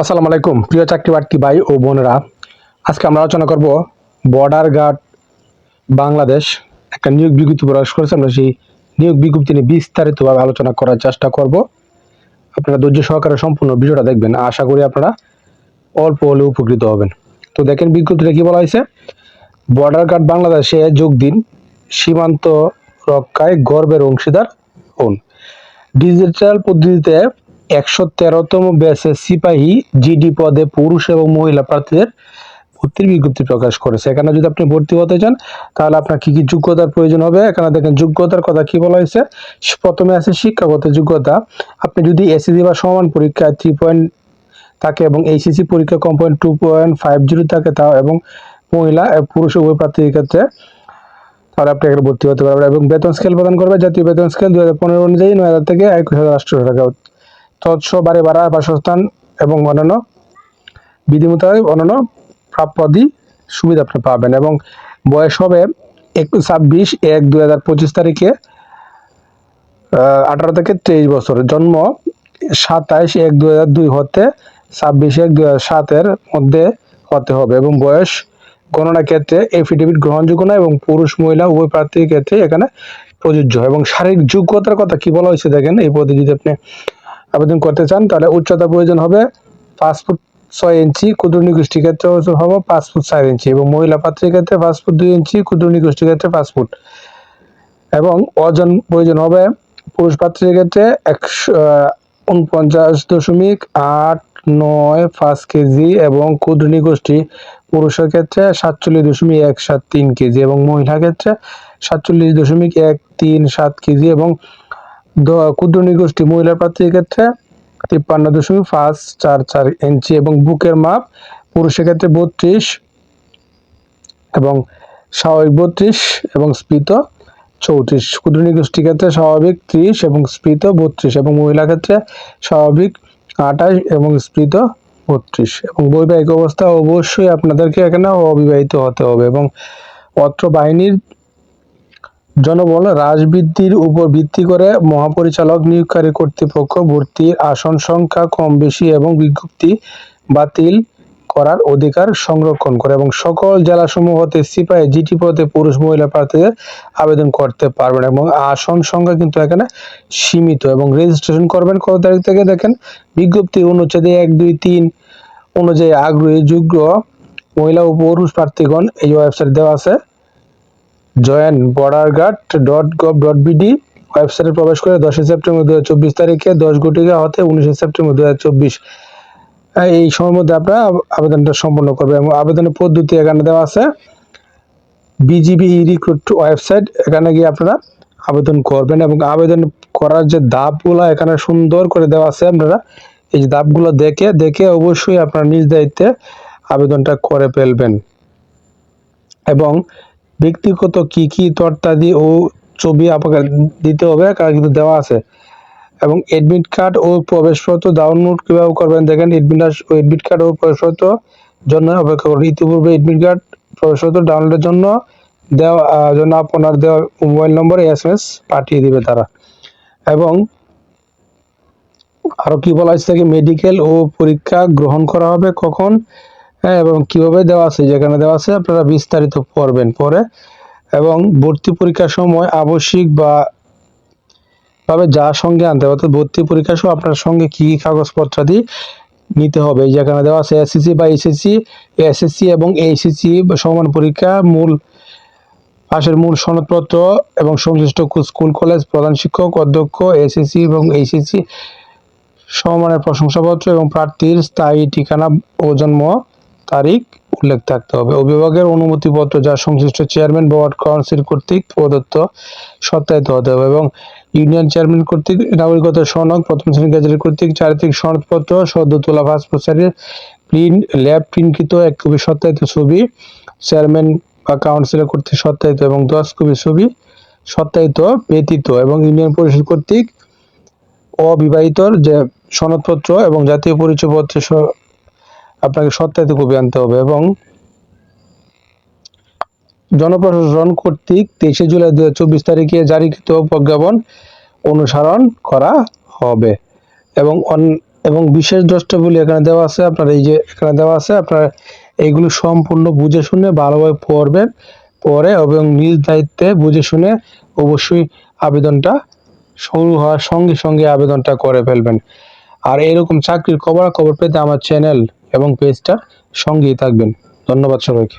আসসালামু আলাইকুম, প্রিয় চাকরি প্রার্থী ভাই ও বোনেরা। আজকে আমরা আলোচনা করব বর্ডার গার্ড বাংলাদেশ একটা নিয়োগ বিজ্ঞপ্তি প্রকাশ করেছে। আমরা সেই নিয়োগ বিজ্ঞপ্তি নিয়ে বিস্তারিতভাবে আলোচনা করার চেষ্টা করব। আপনারা ধৈর্য সহকারে সম্পূর্ণ ভিডিওটা দেখবেন। আশা করি আপনারা অল্প হলে উপকৃত হবেন। তো দেখেন বিজ্ঞপ্তিটা কী বলা হয়েছে? বর্ডার গার্ড বাংলাদেশে যোগ দিন, সীমান্ত রক্ষায় গর্বের অংশীদার হন। ডিজিটাল পদ্ধতিতে একশো তেরোতম ব্যাচের সিপাহী জিডি পদে পুরুষ এবং মহিলা প্রার্থীদের ভর্তির বিজ্ঞপ্তি প্রকাশ করেছে। এখানে যদি আপনি ভর্তি হতে চান, তাহলে আপনার কি কি যোগ্যতার প্রয়োজন হবে? এখানে দেখেন, যোগ্যতার কথা কি বলা হয়েছে? প্রথমে আছে শিক্ষাগত যোগ্যতা। আপনি যদি এসএসসি বা সমান পরীক্ষা থ্রি পয়েন্ট থাকে এবং এইচএসসি পরীক্ষা কম point two point five zero থাকে তা এবং মহিলা পুরুষ উভয় প্রার্থীর ক্ষেত্রে, তাহলে আপনি এখানে ভর্তি হতে পারবেন এবং বেতন স্কেল প্রদান করবে। জাতীয় বেতন স্কেল দু হাজার পনেরো অনুযায়ী নয় হাজার থেকে একুশ হাজার আটশো টাকা তৎস বারে ভাড়া বাসস্থান এবং অন্যান্য বিধি মোতাবেক অন্যান্য প্রাপ্যাদি সুবিধা আপনি পাবেন এবং বয়স হবে এক ছাব্বিশ এক দুই হাজার পঁচিশ তারিখে আঠারো থেকে তেইশ বছর। জন্ম সাতাইশ এক দুই হাজার দুই হতে ছাব্বিশ এক দুই হাজার সাতের মধ্যে হতে হবে এবং বয়স গণনা ক্ষেত্রে এফিডেভিট গ্রহণযোগ্য নয় এবং পুরুষ, মহিলা, উভয় প্রার্থীর ক্ষেত্রে এখানে প্রযোজ্য। এবং শারীরিক যোগ্যতার কথা কি বলা হয়েছে দেখেন, এই পদে যদি আপনি আবেদন করতে চান, তাহলে উচ্চতা প্রয়োজন হবে পাঁচ ফুট ছয় ইঞ্চি ক্ষুদ্র গোষ্ঠীর ক্ষেত্রে হবে পাঁচ ফুট চার ইঞ্চি এবং মহিলা প্রার্থীর ক্ষেত্রে পাঁচ ফুট দুই ইঞ্চি ক্ষুদ্র গোষ্ঠীর ক্ষেত্রে পাঁচ ফুট। এবং ওজন প্রয়োজন হবে পুরুষ প্রার্থীর ক্ষেত্রে একশো উনপঞ্চাশ দশমিক আট নয় পাঁচ কেজি এবং ক্ষুদ্র গোষ্ঠী পুরুষের ক্ষেত্রে সাতচল্লিশ দশমিক এক সাত তিন কেজি এবং মহিলার ক্ষেত্রে সাতচল্লিশ দশমিক এক তিন সাত কেজি এবং ক্ষুদ্র নিগোষ্ঠী মহিলা প্রার্থীর ক্ষেত্রে তিপ্পান্ন দশমিক পাঁচ চার চার ইঞ্চি এবং বুকের মাপ পুরুষের ক্ষেত্রে বত্রিশ এবং স্বাভাবিক বত্রিশ এবং স্ফীত চৌত্রিশ। ক্ষুদ্র নিগোষ্ঠীর ক্ষেত্রে স্বাভাবিক ত্রিশ এবং স্ফীত বত্রিশ এবং মহিলা ক্ষেত্রে স্বাভাবিক আঠাশ এবং স্ফীত বত্রিশ। এবং বৈবাহিক অবস্থা অবশ্যই আপনাদেরকে এখানে অবিবাহিত হতে হবে এবং অত্র বাহিনীর জনবল হ্রাস বৃদ্ধির উপর ভিত্তি করে মহাপরিচালক নিয়োগকারী কর্তৃপক্ষ ভর্তির আসন সংখ্যা কম বেশি এবং বিজ্ঞপ্তি বাতিল করার অধিকার সংরক্ষণ করে এবং সকল জেলাসমূহ হতে সিপাহী জিটি পদে পুরুষ মহিলা প্রার্থীদের আবেদন করতে পারবেন এবং আসন সংখ্যা কিন্তু এখানে সীমিত এবং রেজিস্ট্রেশন করবেন কত তারিখ থেকে দেখেন? বিজ্ঞপ্তি অনুচ্ছেদে এক, দুই, তিন অনুযায়ী আগ্রহী যোগ্য মহিলা ও পুরুষ প্রার্থীগণ এই ওয়েবসাইট দেওয়া আছে। Join border guard dot gov dot BD ওয়েবসাইটে প্রবেশ করে দশই সেপ্টেম্বর দু হাজার চব্বিশ তারিখে দশ ঘটিকা হতে উনিশে সেপ্টেম্বর দু হাজার চব্বিশ। এই সময়ের মধ্যে আপনারা আবেদনটা সম্পন্ন করবেন এবং আবেদনের পদ্ধতি এখানে দেওয়া আছে। বিজিবি ই রিক্রুট ওয়েবসাইট, এখানে গিয়ে আপনারা আবেদন করবেন এবং আবেদন করার যে ধাপগুলো এখানে সুন্দর করে দেওয়া আছে আপনারা। এই যে ধাপগুলো দেখে দেখে অবশ্যই আপনারা নিজ দায়িত্বে আবেদনটা করে ফেলবেন। এবং ব্যক্তিগত কি কি তথ্যাদি ও ছবি আপনাকে দিতে হবে কারণ কিন্তু দেওয়া আছে। এবং এডমিট কার্ড ও প্রবেশপত্র ডাউনলোড কীভাবে করবেন, দেখেন এডমিট ও এডমিট কার্ড ও প্রবেশপত্র জন্য অপেক্ষা করুন। ইতিপূর্বে এডমিট কার্ড প্রবেশপত্র ডাউনলোডের জন্য দেওয়া জন্য আপনার দেওয়া মোবাইল নম্বরে এস এম এস পাঠিয়ে দিবে তারা। এবং আরও কি বলা হয়েছে মেডিকেল ও পরীক্ষা গ্রহণ করা হবে কখন? হ্যাঁ এবং কীভাবে দেওয়া আছে, যেখানে দেওয়া আছে, আপনারা বিস্তারিত পড়বেন পরে। এবং ভর্তি পরীক্ষার সময় আবশ্যিক বা ভাবে যা সঙ্গে আনতে হবে, অর্থাৎ ভর্তি পরীক্ষা সহ আপনার সঙ্গে কী কি কাগজপত্রাদি নিতে হবে যেখানে দেওয়া আছে এসএসসি বা এসএসসি এসএসসি এবং এইচএসসি সমান পরীক্ষা, মূল পাশের মূল সনদপত্র এবং সংশ্লিষ্ট স্কুল, কলেজ, প্রধান শিক্ষক, অধ্যক্ষ এসএসসি এবং এইচএসসি সমমানের প্রশংসাপত্র এবং প্রার্থীর স্থায়ী ঠিকানা ও জন্ম তারিখ উল্লেখ থাকতে হবে। অভিভাবকের অনুমতিপত্র যা সংশ্লিষ্ট চেয়ারম্যান, বোর্ড, কাউন্সিল কর্তৃক প্রদত্ত সত্যায়িত হতে হবে এবং ইউনিয়ন চেয়ারম্যান কর্তৃক নাগরিকতার সনদ, প্রথম শ্রেণি গ্যাজেটের কর্তৃক চারিত্রিক সনদপত্র সদ্য তোলা পাসপোর্ট প্রিন্ট ল্যাব প্রিন্টকৃত এক কপি সত্যায়িত ছবি, চেয়ারম্যান বা কাউন্সিলর কর্তৃক সত্যায়িত এবং দশ কপি ছবি সত্যায়িত ব্যতীত এবং ইউনিয়ন পরিষদ কর্তৃক অবিবাহিতর যে সনদপত্র এবং জাতীয় পরিচয়পত্র আপনাকে সত্যায়িত কপি আনতে হবে এবং জনপ্রশাসন কর্তৃক তেইশে জুলাই দু চব্বিশ তারিখে জারিকৃত প্রজ্ঞাপন অনুসরণ করা হবে। এবং এবং বিশেষ দ্রষ্টব্যগুলি এখানে দেওয়া আছে, আপনার এই যে এখানে দেওয়া আছে, আপনার এইগুলো সম্পূর্ণ বুঝে শুনে ভালোভাবে পড়বেন পরে এবং নিজ দায়িত্বে বুঝে শুনে অবশ্যই আবেদনটা শুরু হওয়ার সঙ্গে সঙ্গে আবেদনটা করে ফেলবেন। আর এরকম চাকরির খবর খবর পেতে আমার চ্যানেল এবং পেজটা সঙ্গেই থাকবেন। ধন্যবাদ সবাইকে।